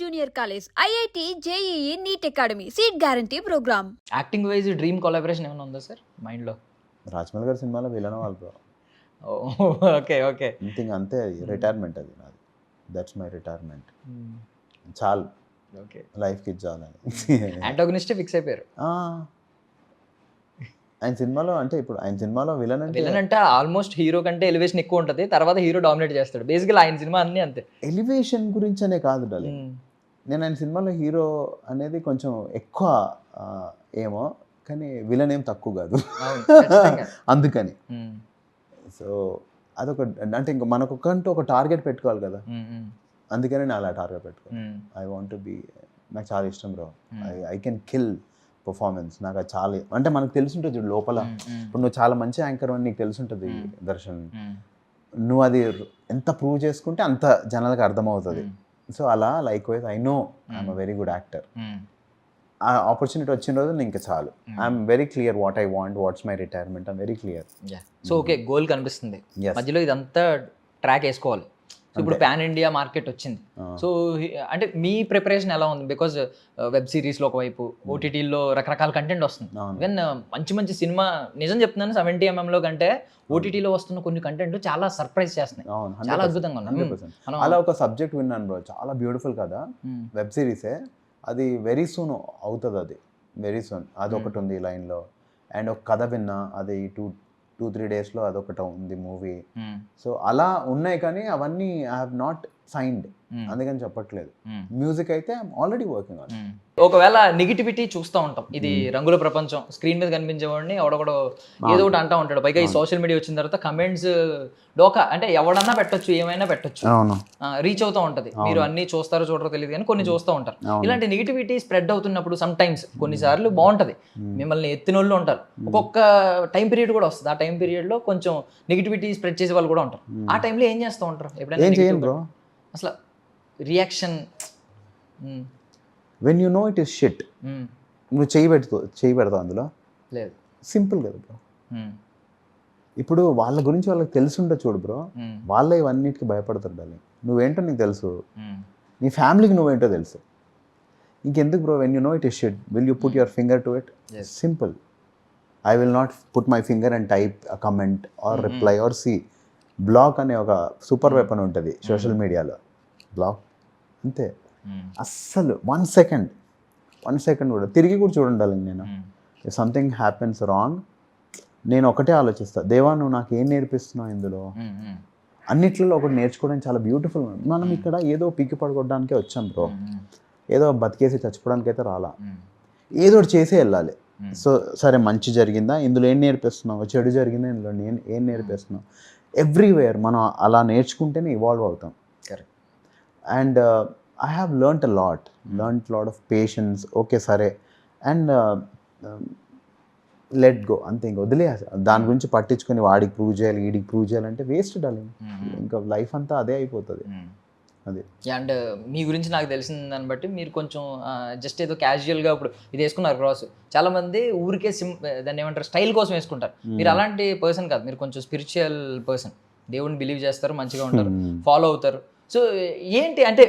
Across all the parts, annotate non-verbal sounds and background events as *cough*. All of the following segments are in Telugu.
Junior college IIT JEE NEET academy seat guarantee programme. Acting wise dream collaboration ఏమైనా ఉందా సార్? మైండ్లో రాజమౌళి గారి సినిమాలో విలన్ వాళ్ళు బ్రో ఓకే ఓకే. ఇంత అంతే రిటైర్మెంట్ అది నాది. దట్స్ మై రిటైర్మెంట్ చాలు. ఓకే లైఫ్కి చాలని యాంటాగనిస్టే ఫిక్స్ అయిపోయారు? ఆ. ఆయన సినిమాలో అంటే ఇప్పుడు ఆయన సినిమాలో విలన్ అంటే విలన్ అంటే ఆల్మోస్ట్ హీరో కంటే ఎలివేషన్ ఎక్కువ ఉంటుంది. తర్వాత హీరో డామినేట్ చేస్తాడు. బేసికల్ ఆయన సినిమా అన్ని అంతే. ఎలివేషన్ గురించి అనే కాదు డాలి నేను ఆయన సినిమాలో హీరో అనేది కొంచెం ఎక్కువ ఏమో కానీ విలన్ ఏం తక్కువ కాదు. *laughs* అందుకని. సో అదొక అంటే ఇంకా మనకొకంటూ ఒక టార్గెట్ పెట్టుకోవాలి కదా. అందుకని నేను అలా టార్గెట్ పెట్టుకోవాలి ఐ వాంట్ బి నాకు చాలా ఇష్టం bro. I I can kill performance నాకు అది చాలా. అంటే మనకు తెలుసుంటుంది చూడు లోపల. ఇప్పుడు నువ్వు చాలా మంచి యాంకర్ అని నీకు తెలుసుంటుంది. దర్శన్. నువ్వు అది ఎంత ప్రూవ్ చేసుకుంటే అంత జనాలకు అర్థమవుతుంది. సో అలా likewise I know I'm a. Very good actor ఆ ఆపర్చునిటీ వచ్చిన రోజు ఇంకా చాలు. I'm very clear what I want what's my retirement I'm very clear. So okay goal కనిపిస్తుంది. మధ్యలో ఇదంతా ట్రాక్ వేసుకోవాలి. సో ఇప్పుడు. పాన్ ఇండియా మార్కెట్ వచ్చింది. సో అంటే మీ ప్రిపరేషన్ ఎలా ఉంది? బికాజ్ వెబ్ సిరీస్లో ఒకవైపు ఓటీటీలో రకరకాల కంటెంట్ వస్తుంది. ఈవెన్ మంచి మంచి సినిమా నిజం చెప్తున్నాను సెవెంటీ ఎంఎంలో కంటే ఓటీటీలో వస్తున్న కొన్ని కంటెంట్ చాలా సర్ప్రైజ్ చేస్తున్నాయి. చాలా అద్భుతంగా మనం- అలా ఒక సబ్జెక్ట్ విన్నాను బ్రో చాలా బ్యూటిఫుల్ కదా. వెబ్ సిరీసే అది వెరీ సూన్ అవుతుంది అది వెరీ సూన్. అది. ఒకటి ఉంది లైన్లో. అండ్ ఒక కథ విన్నా అది టూ టూ త్రీ డేస్లో అదొకటి ఉంది మూవీ. సో అలా ఉన్నాయి కానీ అవన్నీ ఐ హావ్ నాట్ సైన్డ్. అందుకని చెప్పట్లేదు. మ్యూజిక్ అయితే ఆల్రెడీ వర్కింగ్ ఆన్. ఒకవేళ నెగిటివిటీ చూస్తూ ఉంటాం. ఇది. రంగుల ప్రపంచం. స్క్రీన్ మీద కనిపించేవాడిని ఎవడొకడో ఏదో ఒకటి అంటా ఉంటాడు. పైగా ఈ. సోషల్ మీడియా వచ్చిన తర్వాత కమెంట్స్ డోకా అంటే ఎవడన్నా పెట్టొచ్చు ఏమైనా పెట్టొచ్చు. రీచ్ అవుతూ ఉంటది. మీరు. అన్ని చూస్తారో చూడరో తెలియదు కానీ కొన్ని చూస్తూ ఉంటారు. ఇలాంటి నెగిటివిటీ స్ప్రెడ్ అవుతున్నప్పుడు సమ్ టైమ్స్ కొన్నిసార్లు బాగుంటది. మ్మ్. మిమ్మల్ని ఎత్తిన వాళ్ళు ఉంటారు ఒక్కొక్క టైం పీరియడ్ కూడా వస్తుంది. ఆ టైం పీరియడ్లో కొంచెం నెగిటివిటీ స్ప్రెడ్ చేసే వాళ్ళు కూడా ఉంటారు. ఆ టైంలో ఏం చేస్తూ ఉంటారు? ఎప్పుడైనా అసలు reaction when you know it is shit నువ్వు చేయి పెడుతూ చేయి పెడతావు అందులో? లేదు. సింపుల్ కదా బ్రో మ్మ్. ఇప్పుడు వాళ్ళ గురించి వాళ్ళకి తెలుసుంటే చూడు బ్రో మ్మ్. వాళ్ళే ఇవన్నిటికి భయపడతారు డాలి నువ్వేంటో నీకు తెలుసు. మ్మ్. నీ ఫ్యామిలీకి నువ్వేంటో తెలుసు. ఇంకెందుకు bro when you know it is shit will you put your finger to it. Simple I will not put my finger and type a comment or. Reply or see block అనే ఒక సూపర్ వెపన్ ఉంటుంది సోషల్ మీడియాలో బ్లాక్ అంతే. అస్సలు వన్ సెకండ్. వన్ సెకండ్ కూడా. తిరిగి కూడా చూడండి నేను. సంథింగ్ హ్యాపెన్స్ రాంగ్ నేను ఒకటే ఆలోచిస్తా. దేవా నువ్వు నాకు ఏం నేర్పిస్తున్నావు ఇందులో. అన్నిట్లలో ఒకటి నేర్చుకోవడం చాలా బ్యూటిఫుల్ మనం ఇక్కడ ఏదో పిక్కి పడుకోవడానికే వచ్చాం బ్రో. ఏదో బతికేసి చచ్చిపోవడానికి అయితే రాలా. ఏదో ఒకటి చేసే వెళ్ళాలి. సో సరే మంచి జరిగిందా? ఇందులో ఏం నేర్పిస్తున్నావు? చెడు జరిగిందా? ఇందులో నేను ఏం నేర్పిస్తున్నావు? ఎవ్రీవేర్ మనం అలా నేర్చుకుంటేనే ఇవాల్వ్ అవుతాం. And I have learnt a lot learnt lot of patience okay సరే. అండ్ లెట్ గో అంతే ఇంక వదిలే దాని గురించి పట్టించుకొని వాడికి ప్రూవ్ చేయాలి వీడికి ప్రూవ్ చేయాలంటే వేస్ట్ డాలింగ్. మ్మ్. ఇంకా లైఫ్ అంతా అదే అయిపోతుంది. అది. అండ్ మీ గురించి నాకు తెలిసిన దాన్ని బట్టి మీరు కొంచెం జస్ట్ ఏదో క్యాజువల్గా ఇప్పుడు ఇది వేసుకున్నారు క్రాస్ చాలా మంది ఊరికే సిమ్ దాన్ని ఏమంటారు స్టైల్ కోసం వేసుకుంటారు. మీరు అలాంటి పర్సన్ కాదు. మీరు కొంచెం స్పిరిచువల్ పర్సన్ దేవుడిని బిలీవ్ చేస్తారు మంచిగా ఉంటారు. Hmm. ఫాలో అవుతారు. సో ఏంటి అంటే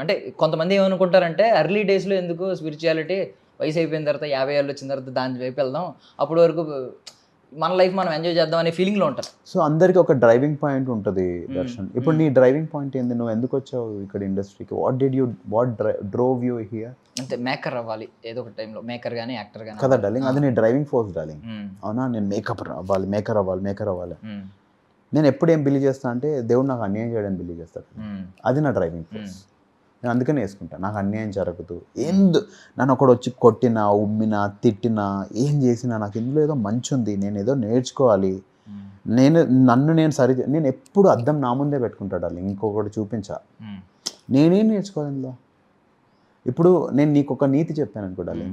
అంటే కొంతమంది ఏమనుకుంటారంటే ఎర్లీ డేస్లో ఎందుకు స్పిరిచువాలిటీ వయసు అయిపోయిన తర్వాత యాభై ఏళ్ళు వచ్చిన తర్వాత దాని వైపు వెళ్దాం. అప్పటి వరకు మన లైఫ్ మనం ఎంజాయ్ చేద్దాం అనే ఫీలింగ్లో ఉంటారు. సో అందరికి ఒక డ్రైవింగ్ పాయింట్ ఉంటుంది. దర్శన్. ఇప్పుడు నీ డ్రైవింగ్ పాయింట్ ఏంది? నువ్వు ఎందుకు వచ్చావు ఇక్కడ ఇండస్ట్రీకి what did you what drove you here అంతే మేకర్ అవ్వాలి ఏదో ఒక టైంలో మేకర్ కానీ యాక్టర్ కానీ కదా డార్లింగ్ అది నీ డ్రైవింగ్ ఫోర్స్ డార్లింగ్ అవునా? నేను మేకప్ అవ్వాలి మేకర్ అవ్వాలి మేకర్ అవ్వాలి. నేను ఎప్పుడు ఏం బిలీవ్ చేస్తా అంటే దేవుడు నాకు అన్యాయం చేయడానికి బిలీవ్ చేస్తాడు. అది నా డ్రైవింగ్ ఫోర్స్. నేను అందుకనే వేసుకుంటా. నాకు అన్యాయం జరగదు. ఎందు నన్ను ఒకడు వచ్చి కొట్టినా ఉమ్మినా తిట్టినా ఏం చేసినా నాకు ఇందులో ఏదో మంచి ఉంది. నేను ఏదో నేర్చుకోవాలి. నేను నన్ను నేను సరి నేను ఎప్పుడు అద్దం నా ముందే పెట్టుకుంటాడు వాళ్ళు ఇంకొకటి చూపించా. నేనేం నేర్చుకోవాలి ఇందులో? ఇప్పుడు నేను నీకు ఒక నీతి చెప్పాను అనుకోడాలి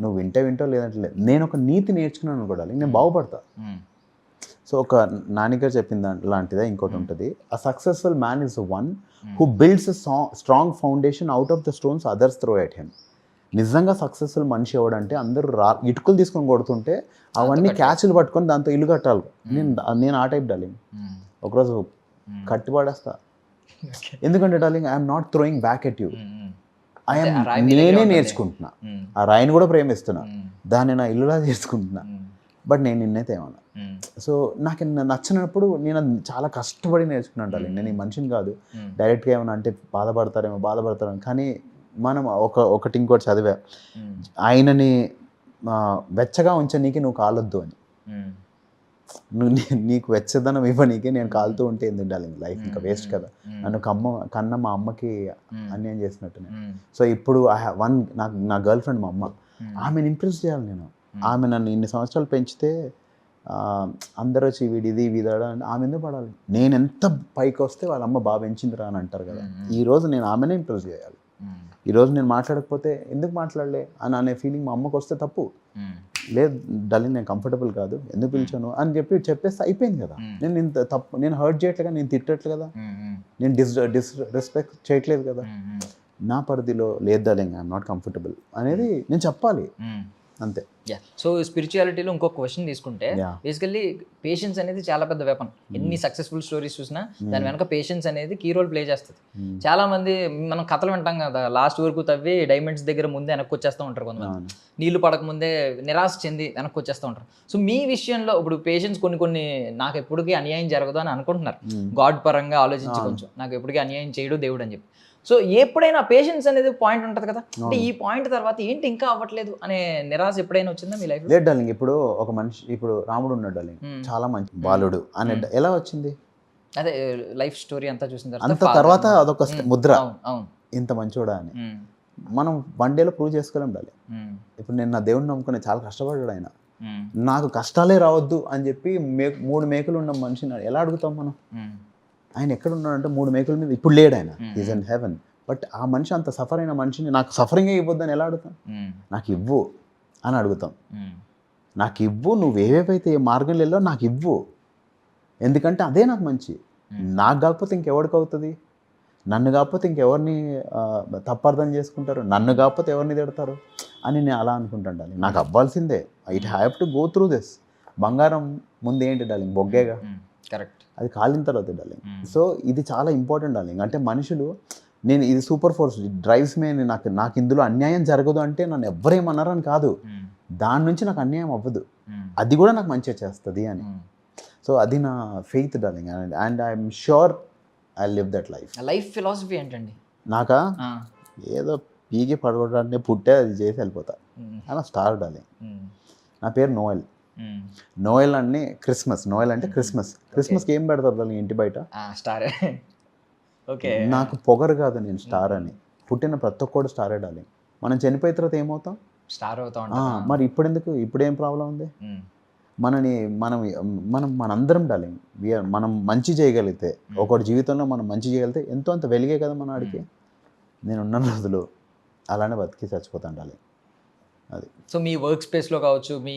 నువ్వు వింటే వింటో లేదంటే లేదు. నేను ఒక నీతి నేర్చుకున్నాను అనుకోడాలి నేను బాగుపడతా. సో ఒక నానిగారు చెప్పిన లాంటిదే ఇంకోటి ఉంటుంది. A successful man is one who builds strong foundation out of the stones others throw at him నిజంగా సక్సెస్ఫుల్ మనిషి ఎవడంటే అందరూ రా ఇటుకలు తీసుకొని కొడుతుంటే అవన్నీ. క్యాచ్లు పట్టుకొని దాంతో ఇల్లు కట్టాలి. నేను నేను ఆ టైప్ డాలింగ్ ఒకరోజు కట్టి పడేస్తా. ఎందుకంటే darling I'm not throwing back at you I'm నేనే. నేర్చుకుంటున్నా. ఆ రాయిని కూడా ప్రేమిస్తున్నా. దాన్ని నా ఇల్లులా *laughs* చేసుకుంటున్నా. బట్ నేను నిన్నైతే ఏమన్నా సో నాకు నచ్చినప్పుడు నేను చాలా కష్టపడి నేర్చుకున్నాను డార్లింగ్. నేను ఈ మనిషిని కాదు. డైరెక్ట్గా ఏమన్నా అంటే బాధపడతారేమో బాధపడతారేమో కానీ మనం ఒక ఒకటి ఇంకోటి చదివా. ఆయనని వెచ్చగా ఉంచనీకి నువ్వు కాలొద్దు అని. నువ్వు నీకు వెచ్చదనం ఇవ్వనీకి నేను కాలుతూ ఉంటే ఎందుకు డార్లింగ్? లైఫ్ ఇంకా వేస్ట్ కదా. నన్ను కమ్మ కన్న మా అమ్మకి అన్యాయం చేసినట్టు నేను. సో ఇప్పుడు ఐ వన్ నాకు నా గర్ల్ ఫ్రెండ్ మా అమ్మ. ఆమెను ఇంప్రెస్ చేయాలి నేను. ఆమె నన్ను ఇన్ని సంవత్సరాలు పెంచితే అందరూ వచ్చి వీడి ఇది వీదాడు అంటే ఆమె ఎందుకు పడాలి? నేను ఎంత పైకి వస్తే వాళ్ళ అమ్మ బాగా పెంచిందిరా అని అంటారు కదా. ఈ రోజు నేను ఆమెనే ఇంప్రెస్ చేయాలి. ఈ రోజు నేను మాట్లాడకపోతే ఎందుకు మాట్లాడలే అని అనే ఫీలింగ్ మా అమ్మకు వస్తే తప్పు. లేదు డల్లి నేను కంఫర్టబుల్ కాదు ఎందుకు పిలిచాను అని చెప్పి చెప్పేస్తే అయిపోయింది కదా. నేను ఇంత తప్పు నేను హర్ట్ చేయట్లేదు నేను తిట్టట్లేదు కదా. నేను డిస్ డిస్ రెస్పెక్ట్ చేయట్లేదు కదా. నా పరిధిలో లేదు డార్లింగ్ ఐఎమ్ నాట్ కంఫర్టబుల్ అనేది నేను చెప్పాలి. అంతే. సో స్పిరిచువాలిటీలో ఇంకొక క్వశ్చన్ తీసుకుంటే. బేసికల్లీ పేషెన్స్ అనేది చాలా పెద్ద వెపన్ ఎన్ని సక్సెస్ఫుల్ స్టోరీస్ చూసినా దాని వెనక పేషెన్స్ అనేది కీ రోల్ ప్లే చేస్తుంది. Hmm. చాలా మంది మనం కథలు వింటాం కదా లాస్ట్ వరకు తవ్వి డైమండ్స్ దగ్గర ముందే వెనక్కి వచ్చేస్తూ ఉంటారు కొంతమంది. నీళ్ళు పడక ముందే నిరాశ చెంది వెనక్కి వచ్చేస్తూ ఉంటారు. సో మీ విషయంలో ఇప్పుడు పేషెన్స్ కొన్ని కొన్ని నాకు ఎప్పటికీ అన్యాయం జరగదు అని అనుకుంటున్నారు. Hmm. గాడ్ పరంగా ఆలోచించి కొంచెం. నాకు ఎప్పటికీ అన్యాయం చేయడు దేవుడు అని చెప్పి. సో ఎప్పుడైనా పేషెన్స్ అనేది పాయింట్ ఉంటుంది కదా. అంటే ఈ పాయింట్ తర్వాత ఏంటి ఇంకా అవ్వట్లేదు అనే నిరాశ ఎప్పుడైనా వచ్చిందా మీ లైఫ్ లేదు డార్లింగ్ ఇప్పుడు ఒక మనిషి ఇప్పుడు రాముడు ఉన్నాడు డార్లింగ్. చాలా మంచి బాలుడు అనే ఎలా వచ్చింది? అదే లైఫ్ స్టోరీ అంతా చూసిన అంత తర్వాత అదొక. ముద్ర. ఇంత మంచోడా అని. మనం వన్ డేలో ప్రూవ్ చేసుకోలేం డాలి. ఇప్పుడు నేను నా దేవుడిని నమ్ముకుని చాలా కష్టపడ్డాడు ఆయన. నాకు కష్టాలే రావద్దు అని చెప్పి మే మూడు మేకలు ఉన్న మనిషిని ఎలా అడుగుతాం మనం. ఆయన ఎక్కడ ఉన్నాడంటే మూడు మేకల మీద ఇప్పుడు లేడు ఆయన. ఈజ్ ఇన్ హెవెన్ బట్ ఆ మనిషి అంత సఫర్ అయిన మనిషిని నాకు సఫరింగే ఇవ్వద్దని ఎలా అడుగుతాం. నాకు ఇవ్వు అని అడుగుతాం. నాకు ఇవ్వు నువ్వు ఏవేవైతే ఏ మార్గంలో వెళ్ళావో నాకు ఇవ్వు. ఎందుకంటే అదే నాకు మంచి. నాకు కాకపోతే ఇంకెవరికి అవుతుంది? నన్ను కాకపోతే ఇంకెవరిని తప్పర్థం చేసుకుంటారు? నన్ను కాకపోతే ఎవరిని తిడతారు? అని నేను అలా అనుకుంటాను నాకు అవ్వాల్సిందే. It have to go through this బంగారం ముందు ఏంటి డాలింగ్ బొగ్గేగా. కరెక్ట్ అది కాలిన తర్వాత డాలింగ్ Hmm. సో ఇది చాలా ఇంపార్టెంట్ డాలింగ్ అంటే మనుషులు నేను ఇది సూపర్ ఫోర్స్ డ్రైవ్స్ మే నాకు నాకు ఇందులో అన్యాయం జరగదు అంటే నన్ను ఎవ్వరేమన్నారని కాదు. దాని నుంచి నాకు అన్యాయం అవ్వదు. అది కూడా నాకు మంచిగా చేస్తుంది అని. సో అది నా faith darling and I'm sure I live that life life philosophy ఏంటండి నాకా. ఏదో పీకి పడగొట్టడానికి పుట్టే అది చేసి వెళ్ళిపోతా. అలా స్టార్ డార్లింగ్. నా పేరు నోయల్. నోయల్ అంటే క్రిస్మస్ నోయల్ అంటే క్రిస్మస్. క్రిస్మస్కి ఏం పెడతారు డార్లింగ్ ఇంటి బయట? స్టార్. ఓకే. నాకు పొగరు కాదు నేను స్టార్ అని. పుట్టిన ప్రతి ఒక్కడు స్టారే డార్లింగ్. మనం చనిపోయిన తర్వాత ఏమవుతాం? స్టార్ అవుతా మరి ఇప్పుడు ఎందుకు ఇప్పుడు ఏం ప్రాబ్లం ఉంది? మనని మనం మనం మనందరం డార్లింగ్. వీఆర్ మనం మంచి చేయగలిగితే ఒకటి జీవితంలో మనం మంచి చేయగలిగితే ఎంతో అంత వెలిగే కదా మన ఆడికి? నేను ఉన్న రోజులు అలానే బతికి చచ్చిపోతాను డార్లింగ్. అది. సో మీ వర్క్ స్పేస్లో కావచ్చు మీ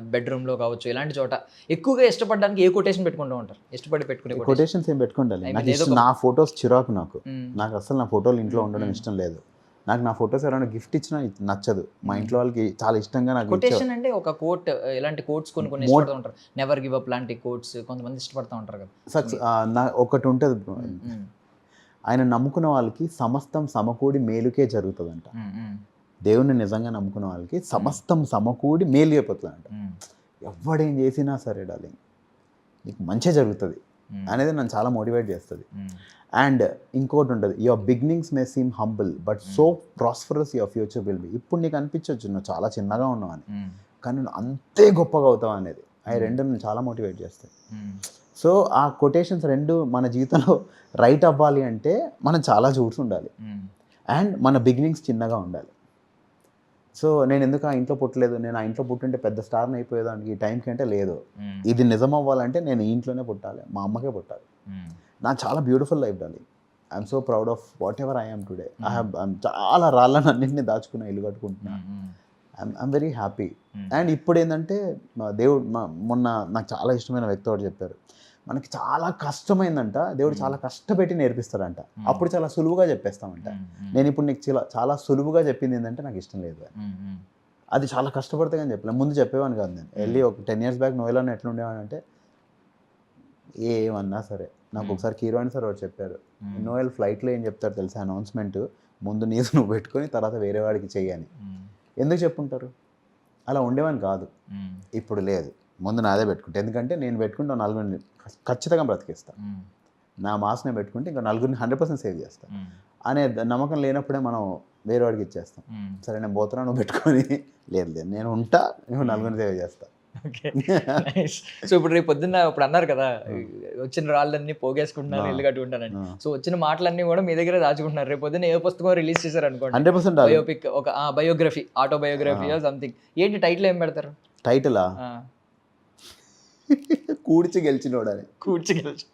బెడ్రూమ్లో కావచ్చు ఇలాంటి చోట ఎక్కువగా ఇష్టపడడానికి ఏ కొటేషన్ పెట్టుకుంటూ ఉంటారు? ఇష్టపడి పెట్టుకునే? కొటేషన్స్ ఏం mean, నాకు ఇష్టం నా ఫొటోస్ చిరాకు నాకు. నాకు అసలు నా ఫోటోలు ఇంట్లో ఉండడం ఇష్టం లేదు. నాకు నా ఫొటోస్ ఎవరైనా గిఫ్ట్ ఇచ్చినా నచ్చదు. మా ఇంట్లో వాళ్ళకి చాలా ఇష్టంగా నాకు కొటేషన్ అంటే ఒక కోట్ ఇలాంటి కోట్స్ కొన్ని కొన్ని ఇష్టపడుతూ ఉంటారు. నెవర్ గివ్ అప్ లాంటి కోట్స్ కొంతమంది ఇష్టపడుతూ ఉంటారు కదా. సక్సెస్ నా ఒకటి ఉంటుంది. ఆయన నమ్ముకున్న వాళ్ళకి సమస్తం సమకూడి మేలుకే జరుగుతుందంట. దేవుణ్ణి నిజంగా నమ్ముకున్న వాళ్ళకి సమస్తం సమకూడి మేలు అయిపోతుందంట ఎవడేం చేసినా సరే డాలింగ్ నీకు మంచి జరుగుతుంది. అనేది నన్ను చాలా మోటివేట్ చేస్తుంది. అండ్ ఇంకోటి ఉంటుంది your beginnings may seem humble but so prosperous your future will be. ఇప్పుడు నీకు అనిపించవచ్చు నువ్వు చాలా చిన్నగా ఉన్నావు అని. కానీ నువ్వు అంతే గొప్పగా అవుతావు అనేది. అవి. రెండు నన్ను చాలా మోటివేట్ చేస్తాయి. సో ఆ కొటేషన్స్ రెండు మన జీవితంలో *laughs* రైట్ అవ్వాలి అంటే మనం చాలా చూసి ఉండాలి. అండ్ మన బిగినింగ్స్ చిన్నగా ఉండాలి. సో నేను ఎందుకు ఆ ఇంట్లో పుట్టలేదు? నేను ఆ ఇంట్లో పుట్టుంటే పెద్ద స్టార్ని అయిపోయేదానికి ఈ టైంకి అంటే లేదు. ఇది నిజం అవ్వాలంటే నేను ఈ ఇంట్లోనే పుట్టాలి. మా అమ్మకే పుట్టాలి. నా చాలా beautiful life Dolly I'm so proud of whatever I'm today. I have చాలా రాళ్ళని అన్నింటినీ దాచుకున్నా ఇల్లు కట్టుకుంటున్నా. I'm very happy. అండ్ ఇప్పుడు ఏంటంటే దేవుడు మా మొన్న నాకు చాలా ఇష్టమైన వ్యక్తి ఒకటి చెప్పారు. మనకి చాలా కష్టమైందంట. దేవుడు చాలా కష్టపెట్టి నేర్పిస్తాడంట. అప్పుడు చాలా సులువుగా చెప్పేస్తామంట. నేను ఇప్పుడు నీకు చాలా చాలా సులువుగా చెప్పింది ఏంటంటే నాకు ఇష్టం లేదు అది చాలా కష్టపడితే కానీ చెప్పలేదు ముందు చెప్పేవాని కాదు నేను. వెళ్ళి ఒక టెన్ ఇయర్స్ బ్యాక్ నోయలో ఎట్లా ఉండేవాడిని అంటే ఏమన్నా సరే. నాకు. ఒకసారి హీరోయిన్ సార్ ఒకటి చెప్పారు. నోయల్ ఫ్లైట్లో ఏం చెప్తారు తెలుసా? అనౌన్స్మెంట్ ముందు నీసు నువ్వు పెట్టుకొని తర్వాత వేరే వాడికి చెయ్యని. ఎందుకు చెప్పుంటారు? అలా ఉండేవాని కాదు. ఇప్పుడు లేదు. ముందు నాదే పెట్టుకుంటా. ఎందుకంటే నేను పెట్టుకుంటే నలుగురిని ఖచ్చితంగా బ్రతికిస్తా. Hmm. నా మాస్నే పెట్టుకుంటే ఇంకా నలుగురిని హండ్రెడ్ పర్సెంట్ సేవ్ చేస్తా. Hmm. అనే నమ్మకం లేనప్పుడే మనం వేరే వాడికి ఇచ్చేస్తాం. సరే నేను పోతున్నా నువ్వు పెట్టుకొని. లేదు లేదు నేను ఉంటా నువ్వు నలుగురిని సేవ్ చేస్తా. సో ఇప్పుడు రేపు పొద్దున్న ఇప్పుడు అన్నారు కదా వచ్చిన రాళ్ళన్నీ పోగేసుకుంటున్నారు. ఇల్లు కట్టుకుంటానని సో వచ్చిన మాటలన్నీ కూడా మీ దగ్గర దాచుకుంటున్నారు. రేపు పొద్దున్న ఏ పుస్తకం రిలీజ్ చేశారు అనుకోండి హండ్రెడ్ పర్సెంట్ బయోపిక్ ఒక బయోగ్రఫీ ఆటోబయోగ్రఫీ సంథింగ్ ఏంటి టైటిల్ ఏం పెడతారు? టైటిలా ఆ, కూడిచి గెలిచినోడని. కూర్చి గెలిచి.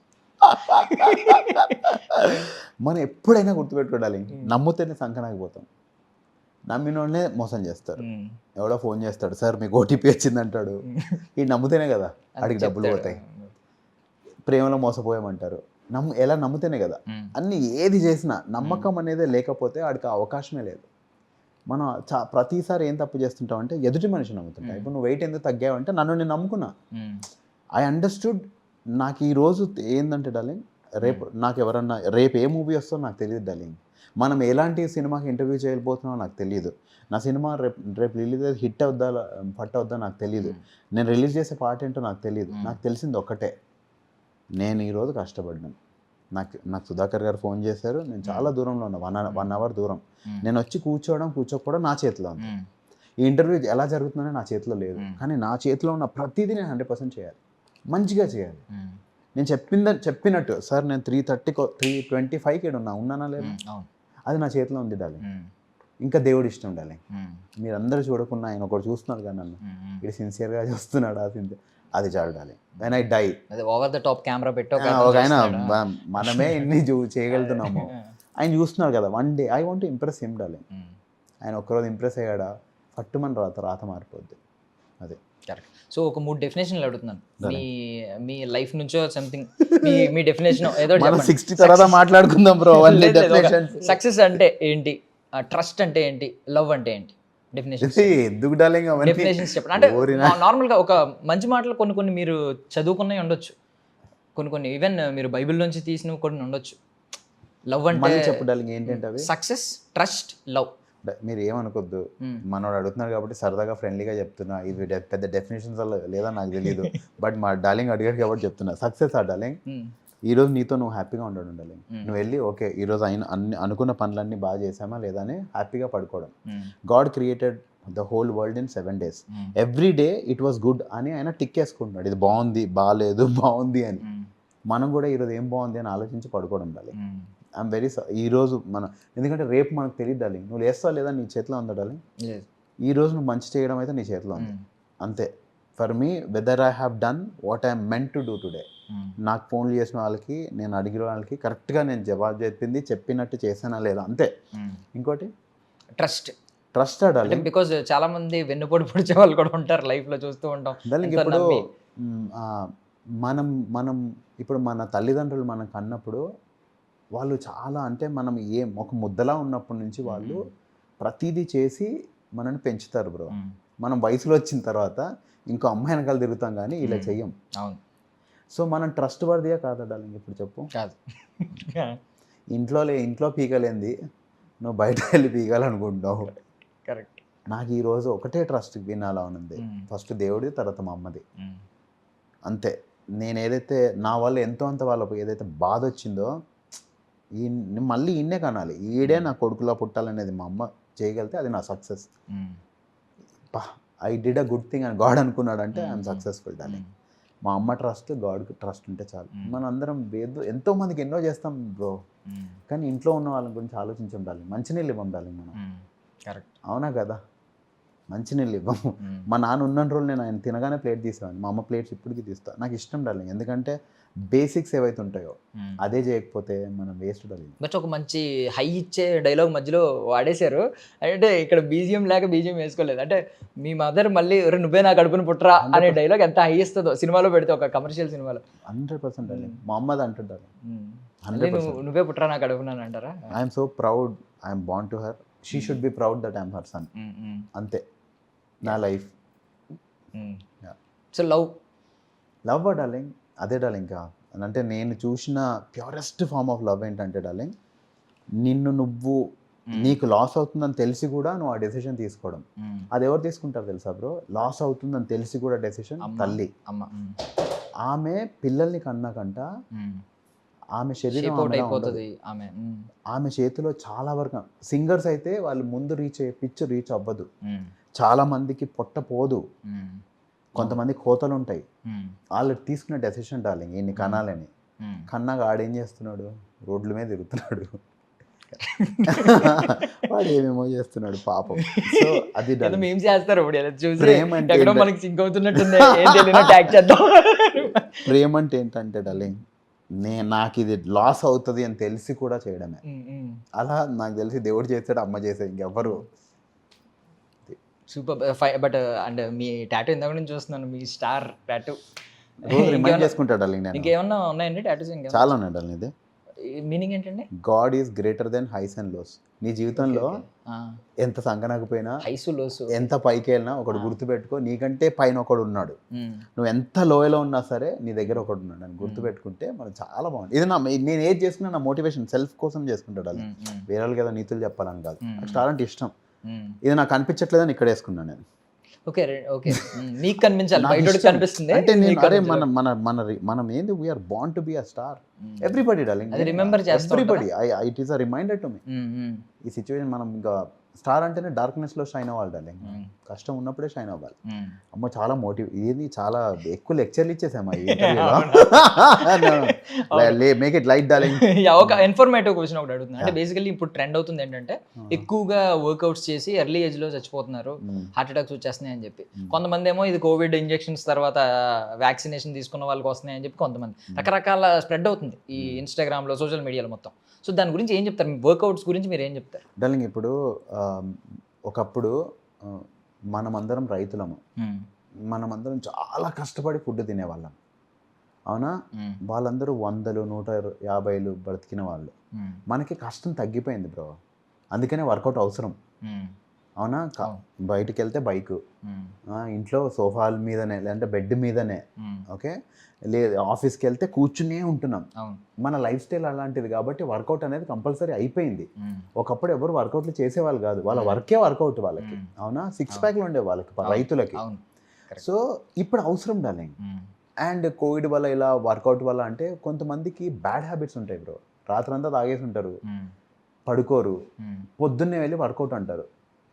మనం ఎప్పుడైనా గుర్తుపెట్టుకోవాలి నమ్ముతేనే సంకనాకపోతాం నమ్మినోడనే మోసం చేస్తారు. ఎవడో ఫోన్ చేస్తాడు సార్ మీకు ఓటీపీ వచ్చింది అంటాడు ఈ నమ్ముతేనే కదా అడిగి డబ్బులు. పోతాయి. ప్రేమలో మోసపోయామంటారు. నమ్ము ఎలా నమ్ముతేనే కదా. అన్ని ఏది చేసినా నమ్మకం అనేది లేకపోతే ఆడికి అవకాశమే లేదు. మనం చా ప్రతిసారి ఏం తప్పు చేస్తుంటాం అంటే ఎదుటి మనిషి నమ్ముతుంటా. ఇప్పుడు నువ్వు వెయిట్ ఎందుకు తగ్గావంటే నన్ను నేను నమ్ముకున్నా. ఐ అండర్స్టూడ్ నాకు ఈ రోజు ఏంటంటే డార్లింగ్ రేపు నాకు ఎవరన్నా రేపు ఏ మూవీ వస్తుందో నాకు తెలియదు డార్లింగ్. మనం ఎలాంటి సినిమాకి ఇంటర్వ్యూ చేయబోతున్నామో నాకు తెలియదు. నా సినిమా రేపు రేపు రిలీజ్ హిట్ అవుద్దా పట్ట అవుద్దా నాకు తెలియదు. నేను రిలీజ్ చేసే పాట ఏంటో నాకు తెలియదు. Hmm. నాకు తెలిసింది ఒక్కటే. నేను ఈరోజు కష్టపడ్డాను. నాకు నాకు సుధాకర్ గారు ఫోన్ చేశారు. నేను చాలా దూరంలో ఉన్నా వన్ వన్ అవర్ దూరం. నేను వచ్చి కూర్చోవడం కూర్చోకపోవడం నా చేతిలో ఉంది. ఈ ఇంటర్వ్యూ ఎలా జరుగుతుందని నా చేతిలో లేదు. Hmm. కానీ నా చేతిలో ఉన్న ప్రతిదీ నేను హండ్రెడ్ పర్సెంట్ చేయాలి. మంచిగా చేయాలి. నేను చెప్పింద చెప్పినట్టు సార్ నేను త్రీ థర్టీకి త్రీ ట్వంటీ ఫైవ్కి ఉన్నా ఉన్నానా లేదా? అది నా చేతిలో ఉంది డాలి. ఇంకా దేవుడు ఇష్టం డాలి ఉమ్. మీరందరూ చూడకుండా ఆయన ఒకటి చూస్తున్నారు కదా నన్ను. ఇది సిన్సియర్గా చూస్తున్నాడు ఆ సిన్సియర్ అది చాలు ఐ డై అదే ఓవర్ ద టాప్ కెమెరా పెట్టి ఆయన మనమే ఇన్ని చేయగలుగుతున్నాము. *laughs* ఆయన చూస్తున్నారు కదా one day I want impress him Dolly. ఆయన ఒక్కరోజు ఇంప్రెస్ అయ్యాడా? పట్టుమని రాత రాత మారిపోద్ది. అదే. కరెక్ట్ సో ఒక మూడు డెఫినేషన్లు అడుగుతున్నాను. మీ మీ లైఫ్ నుంచో సంథింగ్ మీ మీ డెఫినేషన్ ఏదో సిక్స్టీ తర్వాత మాట్లాడుకుందాం బ్రో సక్సెస్ అంటే ఏంటి? ట్రస్ట్ అంటే ఏంటి? లవ్ అంటే ఏంటి? డెఫినేషన్స్ చెప్పండి. అంటే ఓరినా. నార్మల్గా ఒక మంచి మాటలు కొన్ని కొన్ని మీరు చదువుకున్నవి ఉండొచ్చు. కొన్ని కొన్ని ఈవెన్ మీరు బైబిల్ నుంచి తీసినవి కొన్ని ఉండొచ్చు. లవ్ అంటే మళ్ళీ చెప్పు డాలింగ్ ఏంటంటే సక్సెస్ ట్రస్ట్ లవ్ మీరు ఏమనుకోద్దు. మనోడు అడుగుతున్నాడు కాబట్టి సరదాగా ఫ్రెండ్లీగా చెప్తున్నా. ఇవి పెద్ద డెఫినేషన్స్ లేదా నాకు తెలియదు బట్ *laughs* మా డార్లింగ్ అడిగాడు కాబట్టి చెప్తున్నా. సక్సెస్ ఆ డార్లింగ్ ఈ రోజు నీతో నువ్వు హ్యాపీగా ఉండడం డార్లింగ్ నువ్వు వెళ్ళి ఓకే ఈ రోజు అయిన అన్ని అనుకున్న పనులన్నీ బాగా చేసామా లేదా అని హ్యాపీగా పడుకోవడం. God created the whole world in seven days every day it was good అని ఆయన టిక్ వేసుకుంటున్నాడు ఇది బాగుంది బాగాలేదు *laughs* బాగుంది అని. మనం కూడా ఈరోజు ఏం బాగుంది అని ఆలోచించి పడుకోవడం డార్లింగ్ ఐఎమ్ వెరీ ఈ రోజు మనం ఎందుకంటే రేపు మనకు తెలియదు డార్లింగ్. నువ్వు లేస్తావా లేదా నీ చేతిలో ఉందా ఈ రోజు నువ్వు మంచి చేయడం అయితే నీ చేతిలో ఉంది. అంతే. For me whether I have done what I meant to do today నాకు ఫోన్లు చేసిన వాళ్ళకి నేను అడిగిన వాళ్ళకి కరెక్ట్గా నేను జవాబు చెప్పింది చెప్పినట్టు చేసానా లేదా? అంతే. ఇంకోటి? ట్రస్ట్ ట్రస్ట్ అంటే ఆడాలి బికాజ్ చాలా మంది వెన్నుపోటు పొడిచే వాళ్ళు కూడా ఉంటారు లైఫ్లో చూస్తూ ఉంటాం. దానికి ఇప్పుడు మనం మనం ఇప్పుడు మన తల్లిదండ్రులు మనకు అన్నప్పుడు వాళ్ళు చాలా అంటే మనం ఏం ఒక ముద్దలా ఉన్నప్పటి నుంచి వాళ్ళు ప్రతిదీ చేసి మనల్ని పెంచుతారు బ్రో. మనం వయసులో వచ్చిన తర్వాత ఇంకో అమ్మాయి వెనకాల తిరుగుతాం కానీ ఇలా. చెయ్యం. అవును. సో మనం ట్రస్ట్ వర్దియా కాదా ఇప్పుడు చెప్పు? కాదు. *laughs* ఇంట్లో లే ఇంట్లో పీకలేంది. నువ్వు బయట వెళ్ళి పీకాలనుకుంటున్నావు. కరెక్ట్ నాకు ఈరోజు ఒకటే ట్రస్ట్ వినాలా ఉంది. ఫస్ట్ దేవుడి తర్వాత మా అమ్మది. అంతే. నేను ఏదైతే నా వల్ల ఎంతో అంత వాళ్ళకు ఏదైతే బాధ వచ్చిందో ఈ మళ్ళీ ఇన్నే కనాలి. ఈడే నా కొడుకులా పుట్టాలనేది మా అమ్మ చేయగలిగితే అది నా success I did a good thing అని గాడ్ అనుకున్నాడు అంటే ఐఎమ్ సక్సెస్ఫుల్ దాన్ని మా అమ్మ ట్రస్ట్ గాడ్ ట్రస్ట్ ఉంటే చాలు. మన అందరం ఏదో ఎంతో మందికి ఎన్నో చేస్తాం బ్రో కానీ ఇంట్లో ఉన్న వాళ్ళ గురించి ఆలోచించి ఉండాలి మంచినీళ్ళు ఇవ్వం మనం. కరెక్ట్ అవునా కదా? మంచినీళ్ళు ఇవ్వం మా నాన్న ఉన్న రోజులు నేను ఆయన తినగానే ప్లేట్ తీసేవాడిని. మా అమ్మ ప్లేట్స్ ఇప్పటికీ తీస్తాను నాకు ఇష్టం డార్లింగ్. ఎందుకంటే బేసిక్స్ ఏవైతే ఉంటాయో అదే చేయకపోతే మనం వేస్ట్ డార్లింగ్. బట్ ఒక మంచి హై ఇచ్చే డైలాగ్ మధ్యలో వాడేశారు. అంటే ఇక్కడ బీజిఎం లేక బీజిఎం వేసుకోలేదు. అంటే మీ మదర్ మళ్ళీ "ఒరేయ్, నువ్వే నాకు అడుపుని పుట్టరా అనే డైలాగ్ ఎంత హై ఇస్తుందో సినిమాలో పెడితే ఒక కమర్షియల్ సినిమాలో. Hundred percent darling. మా అమ్మది అంటుంటారు నువ్వు పుట్టరా నాకు అడుగునాను అంటారా? I'm so proud I'm bound to her she should be proud that I'm her son అంతే. నా life. So love love darling అదే డార్లింగ్ ఇంకా అంటే నేను చూసిన ప్యూరెస్ట్ ఫార్మ్ ఆఫ్ లవ్ ఏంటంటే డార్లింగ్ నిన్ను నువ్వు నీకు లాస్ అవుతుందని తెలిసి కూడా నువ్వు ఆ డెసిషన్ తీసుకోవడం మ్మ్. అది ఎవరు తీసుకుంటారు తెలుసా బ్రో లాస్ అవుతుందని తెలిసి కూడా డెసిషన్. తల్లి అమ్మ మ్మ్. ఆమె పిల్లల్ని కన్నాకంట. ఆమె శరీరం. అయిపోతుంది ఆమె. ఆమె చేతిలో చాలా వరకు సింగర్స్ అయితే వాళ్ళు ముందు రీచ్ అయ్యే పిచ్ రీచ్ అవ్వదు. చాలా మందికి పొట్ట పోదు. కొంతమంది కోతలు ఉంటాయి. వాళ్ళు తీసుకున్న డెసిషన్ డార్లింగ్ ఈయన్ని కనాలని. కన్నాగా ఆడేం చేస్తున్నాడు? రోడ్ల మీద తిరుగుతున్నాడు. *laughs* వాడు ఏమేమో చేస్తున్నాడు పాపం. సో అది *laughs* చేస్తారు ప్రేమ అంటే ఏం చేద్దాం. ప్రేమ అంటే ఏంటంటే డార్లింగ్ నే నాకు ఇది లాస్ అవుతుంది అని తెలిసి కూడా చేయడమే. అలా నాకు తెలిసి దేవుడు చేస్తాడు అమ్మ చేసేది ఇంకెవ్వరు. సూపర్ ఫై బట్ అండ్ మీ టాటూ ఇందాక నుంచి చూస్తున్నాను మీ స్టార్ టాటూ రిమైండ్ చేసుకుంటాడు ఇంకేమన్నా ఉన్నాయండి టాటూస్ ఇంకా చాలా ఉన్నాయి డార్లింగ్ ఇది. మీనింగ్ ఏంటండి? God is greater than highs and lows నీ జీవితంలో ఎంత సంకనకపోయినా హైసు లోసు ఎంత పైకి వెళ్ళినా ఒకడు గుర్తుపెట్టుకో నీకంటే పైన ఒకడు ఉన్నాడు. నువ్వు ఎంత లోయలో ఉన్నా సరే నీ దగ్గర ఒకడు ఉన్నాడు. అని గుర్తుపెట్టుకుంటే మనం చాలా బాగుంది. ఇది నా నేను ఏది చేసుకున్నా నా మోటివేషన్ సెల్ఫ్ కోసం చేసుకుంటాడు అలా. వేరే వాళ్ళకి ఏదో నీతులు చెప్పాలని కాదు. నాకు అంటే ఇష్టం. ఇది నాకు కనిపించట్లేదని ఇక్కడ వేసుకున్నాను నేను. Okay okay. మీకు కనిపించాలి. నాకు బయట. కనిపిస్తుంది. అంటే నేను అరే. మన మన మన మనం ఏంది? We are bound to be a star. Everybody darling remember చేస్తూ everybody I it is a reminder to me ఈ సిచ్యువేషన్ మనం ఇంకా స్టార్ అంటేనే డార్క్నెస్లో షైన్ అవ్వాలి డార్లింగ్. మ్మ్, కష్టం ఉన్నప్పుడే షైన్ అవ్వాలి. మ్మ్. అమ్మ చాలా మోటివ్ ఇది చాలా ఎక్కువ లెక్చర్లు ఇచ్చేసాము make it light darling yeah, ఒక ఇన్ఫర్మేటివ్ క్వశ్చన్ ఒకటి అడుగుతున్నా. అంటే బేసికలీ ఇప్పుడు ట్రెండ్ అవుతుంది ఏంటంటే ఎక్కువగా వర్కౌట్స్ చేసి ఎర్లీ ఏజ్లో చచ్చిపోతున్నారు. హార్ట్ అటాక్స్ వచ్చేస్తున్నాయి అని చెప్పి. కొంతమంది ఏమో ఇది కోవిడ్ ఇంజెక్షన్స్ తర్వాత వ్యాక్సినేషన్ తీసుకున్న వాళ్ళకి వస్తున్నాయి అని చెప్పి కొంతమంది. రకరకాల స్ప్రెడ్ అవుతుంది ఈ ఇన్స్టాగ్రామ్లో సోషల్ మీడియాలో మొత్తం. సో దాని గురించి ఏం చెప్తారు? వర్కౌట్స్ గురించి మీరు ఏం చెప్తారు? డార్లింగ్ ఇప్పుడు ఒకప్పుడు మనమందరం రైతులము. మనమందరం చాలా కష్టపడి ఫుడ్ తినేవాళ్ళం. అవునా? వాళ్ళందరూ వందలు నూట యాభైలు బ్రతికిన వాళ్ళు. మనకి కష్టం తగ్గిపోయింది బ్రో. అందుకనే వర్కౌట్ అవసరం. అవునా. బయటికి వెళ్తే బైక్. ఇంట్లో సోఫాల మీదనే లేదంటే బెడ్ మీదనే ఓకే? లేదు ఆఫీస్కి వెళ్తే కూర్చునే ఉంటున్నాం. మన లైఫ్ స్టైల్ అలాంటిది కాబట్టి వర్కౌట్ అనేది కంపల్సరీ అయిపోయింది. ఒకప్పుడు ఎవరు వర్కౌట్లు చేసేవాళ్ళు కాదు. వాళ్ళ వర్కే వర్కౌట్ వాళ్ళకి. అవునా? సిక్స్. ప్యాక్లు ఉండే వాళ్ళకి. రైతులకి. సో ఇప్పుడు అవసరం డార్లింగ్. అండ్ కోవిడ్ వల్ల ఇలా వర్కౌట్ వల్ల అంటే కొంతమందికి బ్యాడ్ హ్యాబిట్స్ ఉంటాయి బ్రో. రాత్రంతా తాగేసి ఉంటారు. పడుకోరు. పొద్దున్నే వెళ్ళి వర్కౌట్ అంటారు.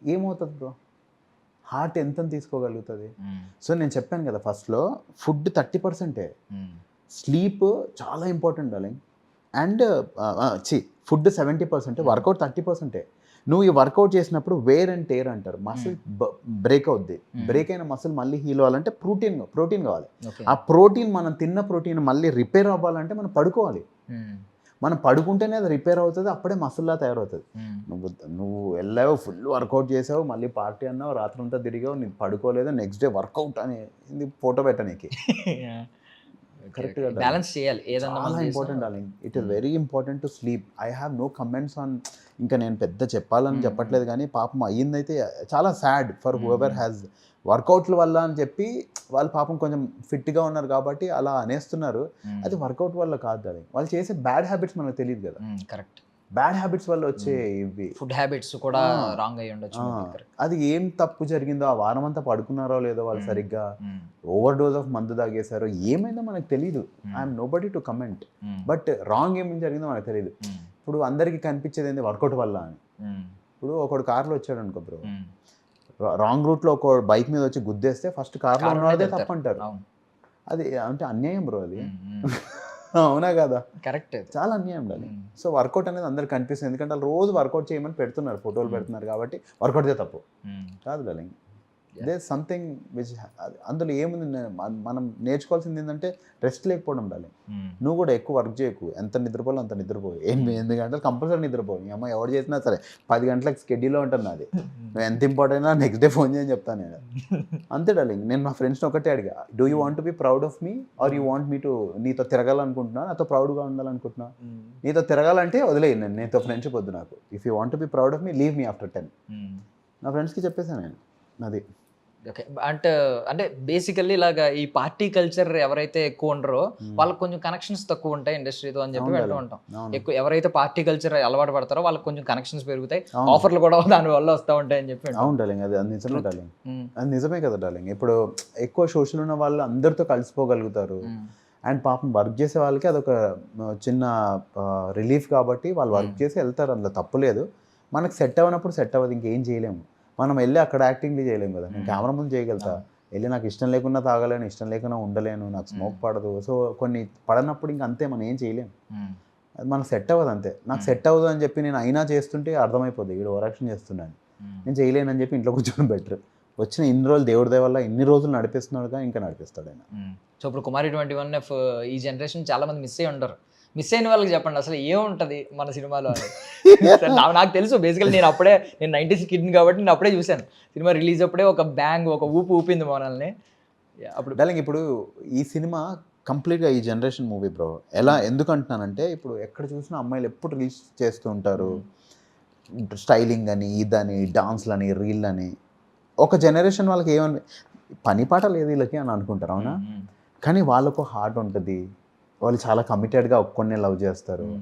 ఏమవుతుంది బ్రో హార్ట్ ఎంత తీసుకోగలుగుతుంది? సో నేను చెప్పాను కదా ఫస్ట్లో ఫుడ్ థర్టీ పర్సెంటే స్లీప్ చాలా ఇంపార్టెంట్ డార్లింగ్ అండ్ చి food seventy percent workout thirty పర్సెంటే నువ్వు ఈ వర్కౌట్ చేసినప్పుడు వేర్ అండ్ టేర్ అంటారు. మసిల్ బ్రేక్ అవుద్ది. Hmm. బ్రేక్ అయిన మసిల్ మళ్ళీ హీల్ అవ్వాలంటే ప్రోటీన్ ప్రోటీన్ కావాలి. ఆ ప్రోటీన్ మనం తిన్న ప్రోటీన్ మళ్ళీ రిపేర్ అవ్వాలంటే మనం పడుకోవాలి. మనం పడుకుంటేనే అది రిపేర్ అవుతుంది అప్పుడే మసిల్లా తయారవుతుంది నువ్వు నువ్వు వెళ్ళావు ఫుల్ వర్కౌట్ చేసావు మళ్ళీ పార్టీ అన్నావు రాత్రంతా తిరిగావు నీకు పడుకోలేదు నెక్స్ట్ డే వర్కౌట్ అని ఇది ఫోటో పెట్టనీకి Correct గా done. బ్యాలెన్స్ చేయాలి ఏదన్నా important darling it is. Very important to sleep I have no comments on ఇంకా నేను పెద్ద చెప్పాలని. చెప్పట్లేదు కానీ పాపం అయ్యిందైతే చాలా సాడ్ ఫర్. హూఎవర్ హ్యాస్ వర్కౌట్ల వల్ల అని చెప్పి వాళ్ళు పాపం కొంచెం ఫిట్గా ఉన్నారు కాబట్టి అలా అనేస్తున్నారు. అది వర్కౌట్ వల్ల కాదు డార్లింగ్ వాళ్ళు చేసే బ్యాడ్ హ్యాబిట్స్ మనకు తెలియదు కదా. కరెక్ట్. బ్యాడ్ హ్యాబిట్స్ వల్ల వచ్చే ఇవి. ఫుడ్ హ్యాబిట్స్ కూడా. రాంగ్ అయ్యి ఉండొచ్చు. అది ఏం తప్పు జరిగిందో ఆ వారం అంతా పడుకున్నారో లేదో వాళ్ళు. సరిగ్గా ఓవర్ డోస్ ఆఫ్ మందు తాగేశారో ఏమైందో మనకు తెలియదు I'm nobody to comment. But wrong ఏం జరిగిందో మనకు తెలియదు ఇప్పుడు అందరికీ కనిపించేది ఏంది? వర్కౌట్ వల్ల అని. ఇప్పుడు ఒకడు కార్లో వచ్చాడు అనుకో బ్రో. రాంగ్ రూట్లో ఒక బైక్ మీద వచ్చి గుద్దేస్తే ఫస్ట్ కార్లో Car ఉన్నదే మీద తప్పు అంటారు అవును అది అంటే అన్యాయం బ్రో అది. *laughs* అవునా కదా కరెక్ట్ చాలా అన్యాయం మ్మ్. సో వర్కౌట్ అనేది అందరికి కనిపిస్తుంది ఎందుకంటే వాళ్ళు రోజు వర్కౌట్ చేయమని పెడుతున్నారు ఫోటోలు. పెడుతున్నారు కాబట్టి వర్కౌట్ తప్పు. కాదు Yeah. దే సంథింగ్ విచ్ అందులో ఏముంది మన- నేర్చుకోవాల్సింది ఏంటంటే రెస్ట్ లేకపోవడం డార్లింగ్ మ్మ్. నువ్వు కూడా ఎక్కువ వర్క్ చేయకు. ఎంత నిద్రపోలో అంత నిద్రపో ఎనిమిది ఎనిమిది గంటలు కంపల్సరీ నిద్రపో మీ అమ్మ ఎవరు చేసినా సరే పది గంటలకు స్కెడ్యూల్లో ఉంటుంది నాది. నువ్వు ఎంత ఇంపార్టెంట్ అయినా నెక్స్ట్ డే ఫోన్ చేయని చెప్తాను నేను. అంతే డార్లింగ్ నేను మా ఫ్రెండ్స్ని ఒకటే అడిగా. Do you want be proud of me or you want me to నీతో తిరగాలనుకుంటున్నా నాతో ప్రౌడ్గా ఉండాలనుకుంటున్నా. నీతో తిరగాలంటే వదిలేయి. నేను నీతో ఫ్రెండ్షిప్ వద్దు నాకు. If you want be proud of me leave me after ten. నా ఫ్రెండ్స్కి చెప్పేసాను నేను. అది ఓకే. అంటే అంటే బేసికల్లీ ఇలాగా ఈ పార్టీ కల్చర్ ఎవరైతే ఎక్కువ ఉండరో వాళ్ళకి కొంచెం కనెక్షన్స్ తక్కువ ఉంటాయి ఇండస్ట్రీతో అని చెప్పి darling. ఉంటాం. ఎక్కువ ఎవరైతే పార్టీ కల్చర్ అలవాటు పడతారో వాళ్ళకి కొంచెం కనెక్షన్స్ పెరుగుతాయి. ఆఫర్లు కూడా *laughs* దాని వల్ల వస్తూ ఉంటాయి అని చెప్పి. అవును డార్లింగ్. అది నిజమే డార్లింగ్. ఉమ్, అది నిజమే కదా డార్లింగ్. ఇప్పుడు ఎక్కువ సోషల్ ఉన్న వాళ్ళు అందరితో కలిసిపోగలుగుతారు. అండ్ పాపం వర్క్ చేసే వాళ్ళకి అదొక చిన్న రిలీఫ్ కాబట్టి వాళ్ళు వర్క్ చేసి వెళ్తారు. అందులో తప్పులేదు మనకు సెట్ అవ్వనప్పుడు సెట్ అవ్వదు. ఇంకేం చేయలేము. మనం వెళ్ళి అక్కడ యాక్టింగ్లు చేయలేము కదా. నేను కెమెరా ముందు చేయగలుగుతా. వెళ్ళి నాకు ఇష్టం లేకున్నా తాగలేను ఇష్టం లేకున్నా ఉండలేను నాకు స్మోక్ పడదు. సో కొన్ని పడనప్పుడు ఇంక అంతే మనం ఏం చేయలేము అది మనకు సెట్ అవ్వదు అంతే. నాకు సెట్ అవ్వదు అని చెప్పి నేను అయినా చేస్తుంటే అర్థమైపోద్ది. వీడు ఓవరాక్షన్ చేస్తున్నాను. నేను చేయలేనని చెప్పి ఇంట్లో కూర్చొని బెటర్ వచ్చిన ఇన్ని రోజులు దేవుడి వల్ల ఇన్ని రోజులు నడిపిస్తున్నాడుగా ఇంకా నడిపిస్తాడు ఆయన. సో ఇప్పుడు కుమారి ట్వంటీ వన్ ఎఫ్ ఈ జనరేషన్ చాలా మంది మిస్ అయ్యి ఉంటారు. మిస్ అయిన వాళ్ళకి చెప్పండి అసలు ఏముంటది మన సినిమాలో *laughs* నాకు తెలుసు బేసికల్ నేను అప్పుడే నేను నైంటీస్ కిడ్ కాబట్టి నేను అప్పుడే చూశాను. సినిమా రిలీజ్ అప్పుడే ఒక బ్యాంగ్ ఒక ఊపు ఊపింది మనల్ని. అప్పుడు డార్లింగ్ ఇప్పుడు ఈ సినిమా కంప్లీట్గా ఈ జనరేషన్ మూవీ బ్రో ఎలా ఎందుకు అంటున్నానంటే ఇప్పుడు ఎక్కడ చూసినా అమ్మాయిలు ఎప్పుడు రీల్స్ చేస్తూ ఉంటారు. స్టైలింగ్ అని ఇదని డాన్స్లు అని రీల్ అని. ఒక జనరేషన్ వాళ్ళకి ఏమని పని పాట లేదు వీళ్ళకి అని అనుకుంటారు అవునా? మ్మ్. కానీ వాళ్ళకు హార్ట్ ఉంటుంది. వాళ్ళు చాలా కమిటెడ్గా ఒక్కొన్నే లవ్ చేస్తారు.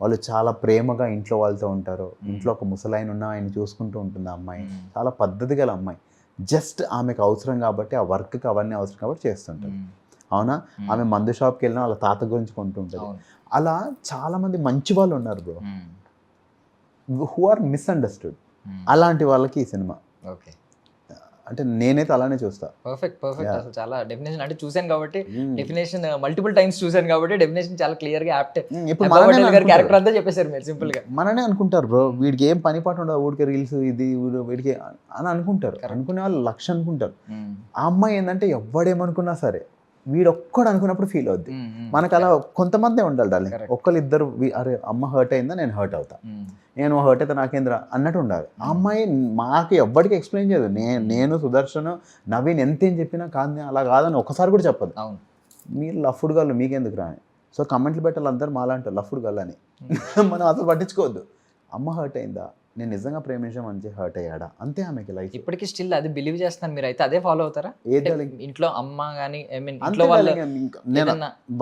వాళ్ళు చాలా ప్రేమగా ఇంట్లో వాళ్ళతో ఉంటారు. ఇంట్లో ఒక ముసలాయన ఉన్న ఆయన చూసుకుంటూ ఉంటుంది ఆ అమ్మాయి మ్మ్. చాలా పద్ధతి గల అమ్మాయి. జస్ట్ ఆమెకు అవసరం కాబట్టి ఆ వర్క్కి అవన్నీ అవసరం కాబట్టి చేస్తుంటారు. అవునా. ఆమె మందు షాప్కి వెళ్ళినా వాళ్ళ తాత గురించి కొంటూ ఉంటుంది అవును. అలా చాలా మంది మంచి వాళ్ళు ఉన్నారు బ్రో. Who are misunderstood. అలాంటి వాళ్ళకి ఈ సినిమా. ఓకే. అంటే నేనైతే అలానే చూస్తా పర్ఫెక్ట్ పర్ఫెక్ట్. అసలు చాలా డెఫినేషన్ అంటే చూశాను కాబట్టి. డెఫినేషన్ మల్టిపుల్ టైమ్స్ చూశాను కాబట్టి డెఫినేషన్ చాలా క్లియర్గా యాప్ట్ మ్మ్. ఇప్పుడు. క్యారెక్టర్ అంతా చెప్పేశారు మీరు సింపుల్గా మననే అనుకుంటారు బ్రో వీడికి ఏం పని పాట ఉండదు ఊడికి రీల్స్ ఇది వీడు- వీడికి అని అనుకుంటారు. అనుకునే వాళ్ళు లక్ష అనుకుంటారు మ్మ్. ఆ అమ్మాయి ఏంటంటే ఎవ్వడేమనుకున్నా సరే వీడు ఒక్కడు అనుకున్నప్పుడు ఫీల్ అవుద్ది. మనకు అలా కొంతమందే ఉండాలి డార్లింగ్. Correct. ఒక్కరు ఇద్దరు వి- అరే అమ్మ హర్ట్ అయిందా నేను హర్ట్ అవుతా. నేను హర్ట్ అయితే నాకేంద్ర అన్నట్టు ఉండాలి. ఆ అమ్మాయి మాకు ఎవ్వడికి ఎక్స్ప్లెయిన్ చేయదు. నేను నేను సుదర్శన్ నవీన్ ఎంతేం చెప్పినా కాదు అలా కాదని ఒకసారి కూడా చెప్పదు అవును. మీరు లఫ్డ్ గల్లు మీకెందుకు రాని సో కమెంట్లు పెట్టాలి అందరు మాలాంటి లఫ్డ్ గల్ అని. *laughs* మనం అసలు పట్టించుకోవద్దు. అమ్మ హర్ట్ అయిందా నేను నిజంగా ప్రేమించడం మంచి హర్ట్ అయ్యాడా? అంతే ఆమెకి లైఫ్ ఇప్పటికీ స్టిల్ అది బిలీవ్ చేస్తున్నాను మీరు అయితే అదే ఫాలో అవుతారా? ఇంట్లో అమ్మ కానీ ఐ మీన్ ఇంట్లో వాళ్ళు నేను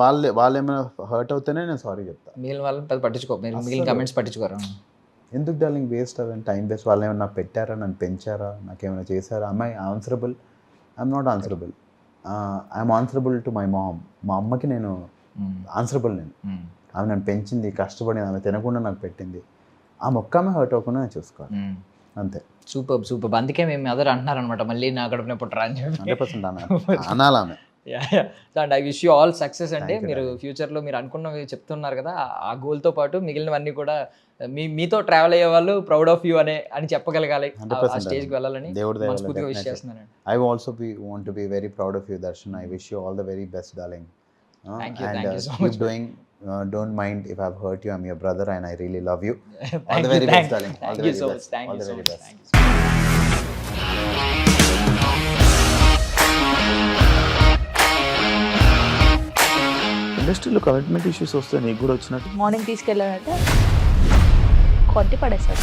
వాళ్ళే వాళ్ళు ఏమైనా హర్ట్ అవుతేనే నేను సారీ చెప్తా. మిగిలిన వాళ్ళని పెద్ద పట్టించుకో. మీరు మిగిలిన. కమెంట్స్ పట్టించుకోరు. ఎందుకు డార్లింగ్ వేస్ట్ అవ్వండి టైం వేస్ట్ వాళ్ళు ఏమైనా పెట్టారా? నన్ను పెంచారా? నాకేమైనా చేశారా? అమ్మాయి answerable I'm not answerable I'm answerable to my mom మా అమ్మకి నేను ఆన్సరబుల్ నేను. ఆమె నన్ను పెంచింది కష్టపడింది ఆమె తినకుండా నాకు పెట్టింది. ఆ మొక్క ఆమె హర్ట్ అవ్వకుండా చూసుకోవాలి. అంతే. Super super. అందుకే మేము అదర్ అంటున్నారు అనమాట మళ్ళీ నా కడుపునే పుట్టరా అని చెప్పి. హండ్రెడ్ పర్సెంట్ *laughs* అనాలి ఆమె. And I wish you all success you, మీరు. ఫ్యూచర్లో మీరు అనుకున్నవి చెప్తున్నారు కదా ఆ- గోల్తో పాటు మిగిలినవన్నీ కూడా మీ మీతో ట్రావెల్ అయ్యే వాళ్ళు ప్రౌడ్ ఆఫ్ యూ అనే అని చెప్పగలగాలి ఆ- ఆ 100% స్టేజ్కి వెళ్ళాలని మనస్ఫూర్తిగా విష్. చేస్తున్నాను. I also be want to be very proud of you Darshan I wish you all the very best darling Thank you, and *laughs* thank you so keep much. Doing you I'm your brother and I really love you thank the you very best, darling. All thank the you very so best. Much thank All you the so very much best. Thank you ఇండస్ట్రీలో కమిట్మెంట్ ఇష్యూస్ వస్తే నీకు కూడా వచ్చినట్టు మార్నింగ్ తీసుకెళ్ళాడంటే కొట్టి పడేస్తాడు